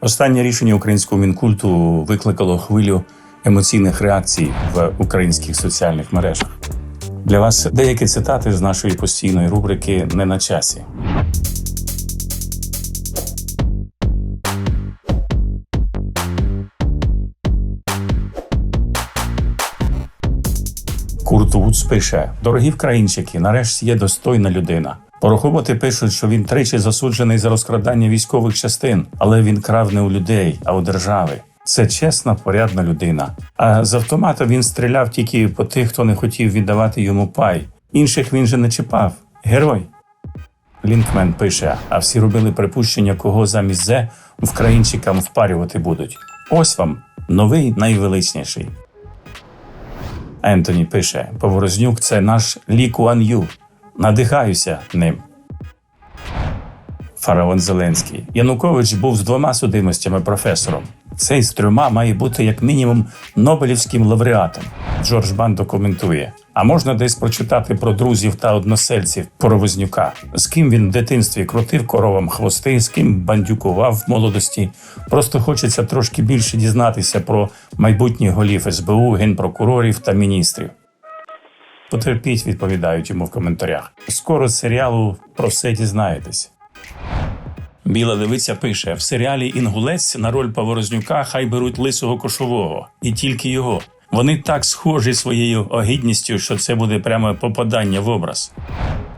Останнє рішення українського мінкульту викликало хвилю емоційних реакцій в українських соціальних мережах. Для вас деякі цитати з нашої постійної рубрики не на часі. Курт Вудс пише: Дорогі вкраїнчики, нарешті є достойна людина. Порохоботи пишуть, що він тричі засуджений за розкрадання військових частин, але він крав не у людей, а у держави. Це чесна, порядна людина. А з автомата він стріляв тільки по тих, хто не хотів віддавати йому пай. Інших він же не чіпав. Герой. Лінкмен пише: а всі робили припущення, кого замість зе вкраїнчикам впарювати будуть. Ось вам новий найвеличніший. Ентоні пише: Поворознюк це наш Лі Куан Ю. Надихаюся ним. Фараон Зеленський. Янукович був з двома судимостями професором. Цей з трьома має бути як мінімум Нобелівським лауреатом. Джордж Бандо коментує: а можна десь прочитати про друзів та односельців Поровознюка, з ким він в дитинстві крутив коровам хвости, з ким бандюкував в молодості. Просто хочеться трошки більше дізнатися про майбутніх голів СБУ, генпрокурорів та міністрів. Потерпіть, відповідають йому в коментарях. Скоро з серіалу про все дізнаєтесь. Біла левиця пише: в серіалі Інгулець на роль Поворознюка хай беруть лисого кошового, і тільки його. Вони так схожі своєю огідністю, що це буде прямо попадання в образ.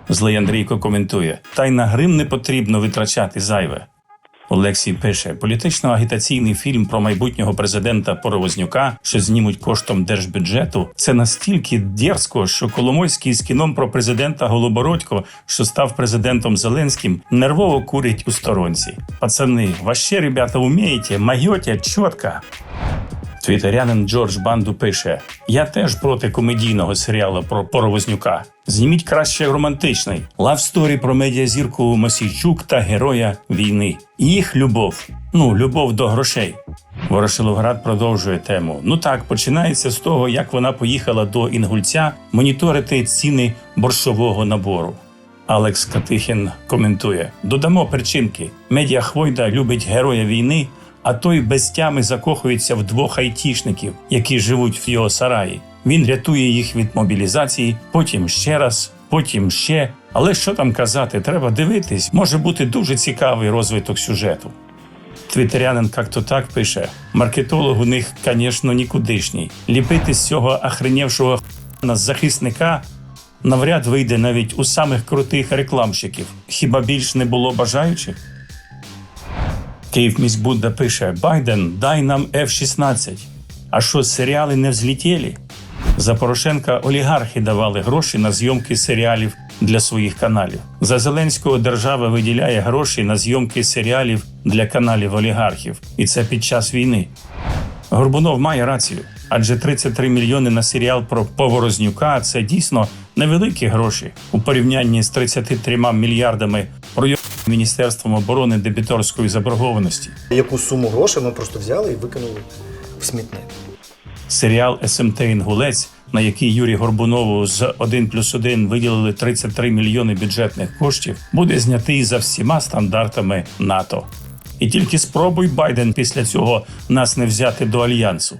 Злий Андрійко коментує: та й на грим не потрібно витрачати зайве. Олексій пише: політично-агітаційний фільм про майбутнього президента Поровознюка, що знімуть коштом держбюджету, це настільки дерзко, що Коломойський з кіном про президента Голобородько, що став президентом Зеленським, нервово курить у сторонці. Пацани, ваще ребята умієте, майоте чітко. Твітерянин Джордж Банду пише: Я теж проти комедійного серіалу про Поровознюка. Зніміть краще романтичний лавсторі про медіазірку Мосійчук та героя війни. Їх любов. Ну, любов до грошей. Ворошиловград продовжує тему. Ну так, починається з того, як вона поїхала до Інгульця моніторити ціни борщового набору. Алекс Катихін коментує: додамо причинки. Медіа Хвойда любить героя війни, а той без тями закохується в двох айтішників, які живуть в його сараї. Він рятує їх від мобілізації, потім ще раз, потім ще. Але що там казати, треба дивитись, може бути дуже цікавий розвиток сюжету. Твітерянин як-то так пише: маркетолог у них, звісно, нікудишній. Ліпити з цього охренівшого на захисника навряд вийде навіть у самих крутих рекламщиків. Хіба більш не було бажаючих? Київ міськбудда пише: Байден, дай нам F-16. А що, серіали не взлітєлі? За Порошенка олігархи давали гроші на зйомки серіалів для своїх каналів. За Зеленського держава виділяє гроші на зйомки серіалів для каналів олігархів, і це під час війни. Горбунов має рацію, адже 33 мільйони на серіал про Поворознюка це дійсно невеликі гроші у порівнянні з 33 мільярдами про Міністерством оборони дебіторської заборгованості. Яку суму грошей ми просто взяли і викинули в смітник. Серіал СМТ Інгулець, на який Юрій Горбунову з 1 плюс 1 виділили 33 мільйони бюджетних коштів, буде знятий за всіма стандартами НАТО. І тільки спробуй Байден після цього нас не взяти до альянсу.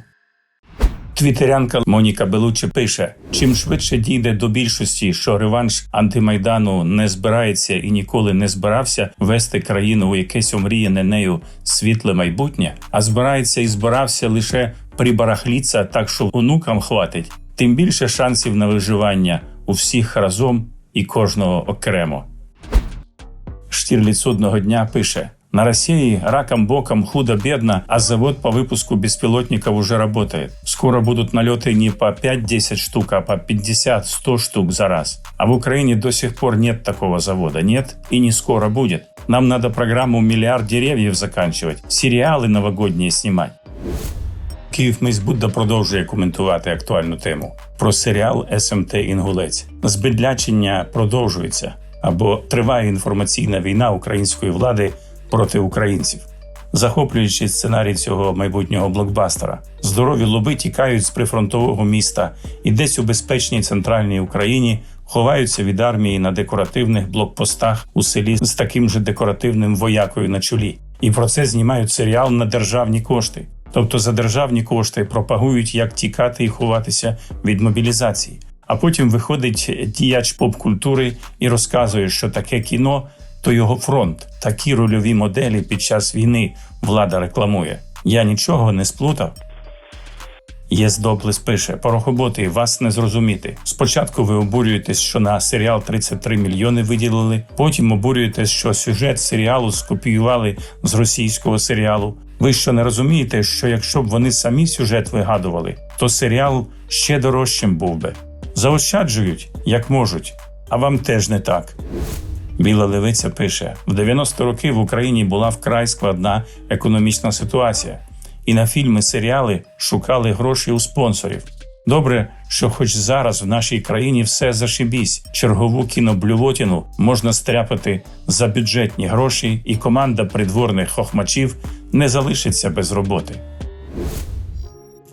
Твітерянка Моніка Белуччі пише: чим швидше дійде до більшості, що реванш антимайдану не збирається і ніколи не збирався вести країну у якесь омріяне нею світле майбутнє, а збирається і збирався лише прибарахліться так, що онукам хватить, тим більше шансів на виживання у всіх разом і кожного окремо. Штірліц одного дня пише: на России раком боком худо-бедно, а завод по выпуску беспилотников уже работает. Скоро будут налеты не по 5-10 штук, а по 50-100 штук за раз. А в Украине до сих пор нет такого завода. Нет и не скоро будет. Нам надо программу «Миллиард деревьев» заканчивать, сериалы новогодние снимать. Київ Будда продовжує коментувати актуальну тему про серіал СМТ Інгулець. Збедлячення продовжується або триває інформаційна війна української влади проти українців. Захоплюючи сценарій цього майбутнього блокбастера, здорові лоби тікають з прифронтового міста і десь у безпечній центральній Україні ховаються від армії на декоративних блокпостах у селі з таким же декоративним воякою на чолі. І про це знімають серіал на державні кошти. Тобто за державні кошти пропагують, як тікати і ховатися від мобілізації. А потім виходить діяч поп-культури і розказує, що таке кіно то його фронт. Такі рольові моделі під час війни влада рекламує. Я нічого не сплутав. Єс пише: Порохоботи, вас не зрозуміти. Спочатку ви обурюєтесь, що на серіал 33 мільйони виділили. Потім обурюєтесь, що сюжет серіалу скопіювали з російського серіалу. Ви що не розумієте, що якщо б вони самі сюжет вигадували, то серіал ще дорожчим був би. Заощаджують, як можуть, а вам теж не так. Біла левиця пише: в 90 роки в Україні була вкрай складна економічна ситуація, і на фільми, серіали шукали гроші у спонсорів. Добре, що хоч зараз в нашій країні все зашибісь, чергову кіноблювотіну можна стряпати за бюджетні гроші, і команда придворних хохмачів не залишиться без роботи.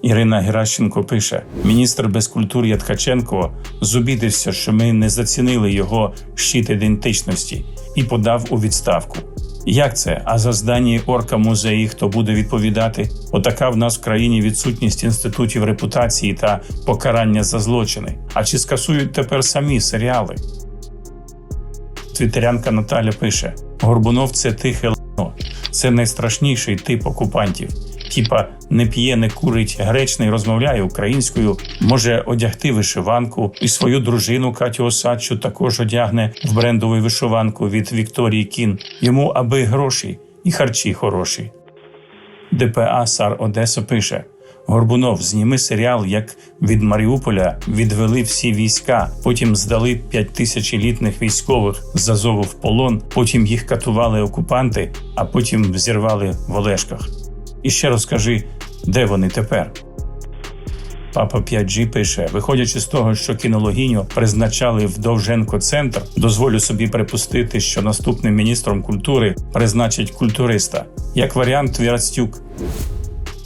Ірина Геращенко пише: міністр безкультур'я Ткаченко зубідився, що ми не зацінили його щит ідентичності і подав у відставку. Як це? А за здані орка музеї хто буде відповідати? Отака в нас в країні відсутність інститутів репутації та покарання за злочини. А чи скасують тепер самі серіали? Твітерянка Наталя пише: Горбунов це тихе лано. Це найстрашніший тип окупантів. Типа не п'є, не курить гречний, розмовляє українською, може одягти вишиванку, і свою дружину Катю Осадчу також одягне в брендову вишиванку від Вікторії Кін. Йому аби гроші і харчі хороші. ДПА Сар Одеса пише: Горбунов, зніми серіал, як від Маріуполя відвели всі війська, потім здали п'ять тисяч елітних військових з Азову в полон, потім їх катували окупанти, а потім взірвали в Олешках. І ще розкажи, де вони тепер. Папа 5G пише: виходячи з того, що кінологіню призначали в Довженко центр, дозволю собі припустити, що наступним міністром культури призначать культуриста, як варіант Вірастюк.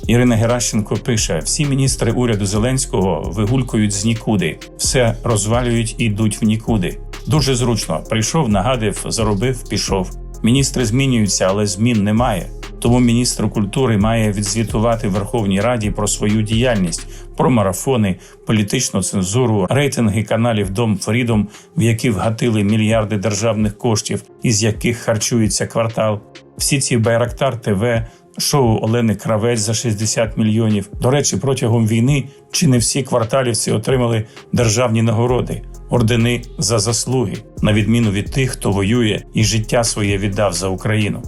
Ірина Геращенко пише: всі міністри уряду Зеленського вигулькують з нікуди, все розвалюють і йдуть в нікуди. Дуже зручно. Прийшов, нагадив, заробив, пішов. Міністри змінюються, але змін немає. Тому міністр культури має відзвітувати Верховній Раді про свою діяльність, про марафони, політичну цензуру, рейтинги каналів Дом Фрідом, в які вгатили мільярди державних коштів, із яких харчується квартал. Всі ці Байрактар ТВ, шоу Олени Кравець за 60 мільйонів. До речі, протягом війни чи не всі кварталівці отримали державні нагороди, ордени за заслуги, на відміну від тих, хто воює і життя своє віддав за Україну.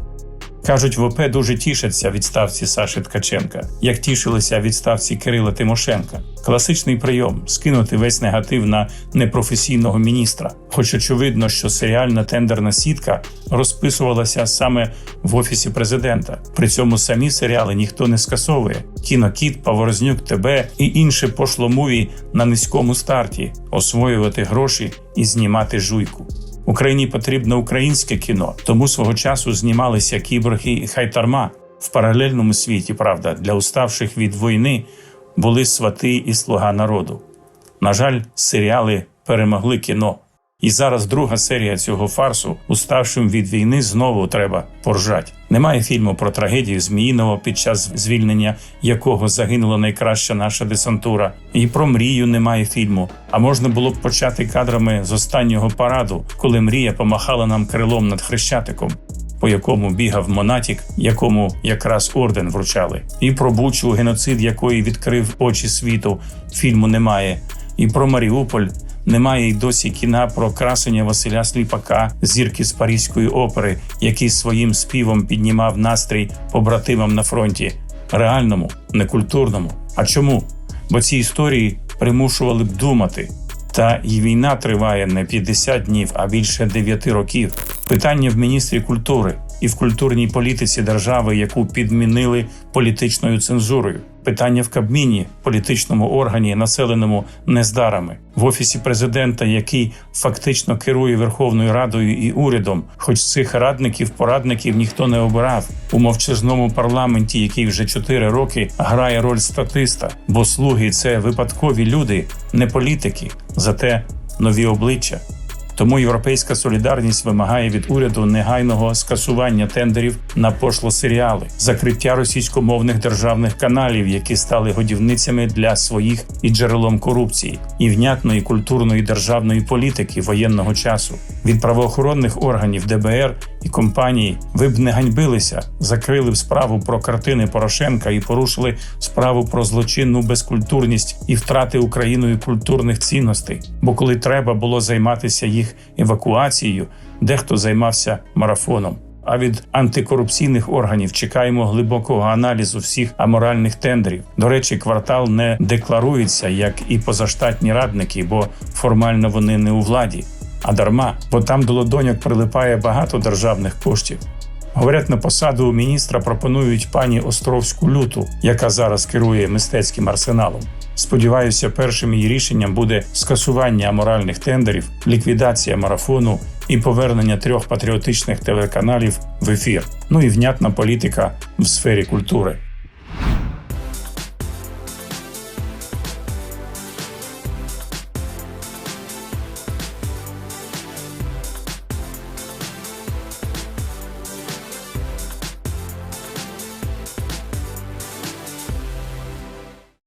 Кажуть, в ОП дуже тішаться відставці Саші Ткаченка, як тішилися відставці Кирила Тимошенка. Класичний прийом скинути весь негатив на непрофесійного міністра. Хоч очевидно, що серіальна тендерна сітка розписувалася саме в офісі президента. При цьому самі серіали ніхто не скасовує. Кінокіт, Паворознюк, ТБ і інші пошломові на низькому старті освоювати гроші і знімати жуйку. Україні потрібне українське кіно, тому свого часу знімалися кіборги і хайтарма в паралельному світі. Правда, для уставших від війни були свати і слуга народу. На жаль, серіали перемогли кіно. І зараз друга серія цього фарсу, уставшим від війни, знову треба поржать. Немає фільму про трагедію Зміїного, під час звільнення якого загинула найкраща наша десантура. І про мрію немає фільму. А можна було б почати кадрами з останнього параду, коли мрія помахала нам крилом над хрещатиком. По якому бігав Монатік, якому якраз орден вручали, і про Бучу, геноцид якої відкрив очі світу, фільму немає, і про Маріуполь, немає й досі кіна про красення Василя Сліпака, зірки з Паризької опери, який своїм співом піднімав настрій побратимам на фронті, реальному, не культурному. А чому? Бо ці історії примушували б думати. Та і війна триває не 50 днів, а більше 9 років. Питання в міністрі культури і в культурній політиці держави, яку підмінили політичною цензурою. Питання в Кабміні, політичному органі, населеному нездарами, в офісі президента, який фактично керує Верховною Радою і урядом, хоч цих радників, порадників ніхто не обирав. У мовчазному парламенті, який вже 4 роки грає роль статиста, бо слуги це випадкові люди, не політики, зате нові обличчя. Тому європейська солідарність вимагає від уряду негайного скасування тендерів на пошлосеріали, закриття російськомовних державних каналів, які стали годівницями для своїх і джерелом корупції, і внятної культурної державної політики воєнного часу. Від правоохоронних органів ДБР і компанії ви б не ганьбилися, закрили б справу про картини Порошенка і порушили справу про злочинну безкультурність і втрати Україною культурних цінностей. Бо коли треба було займатися їх евакуацією, дехто займався марафоном. А від антикорупційних органів чекаємо глибокого аналізу всіх аморальних тендерів. До речі, квартал не декларується як і позаштатні радники, бо формально вони не у владі, а дарма, бо там до ладоньок прилипає багато державних коштів. Говорять, на посаду міністра пропонують пані Островську люту, яка зараз керує мистецьким арсеналом. Сподіваюся, першим її рішенням буде скасування аморальних тендерів, ліквідація марафону і повернення трьох патріотичних телеканалів в ефір. Ну і внятна політика в сфері культури.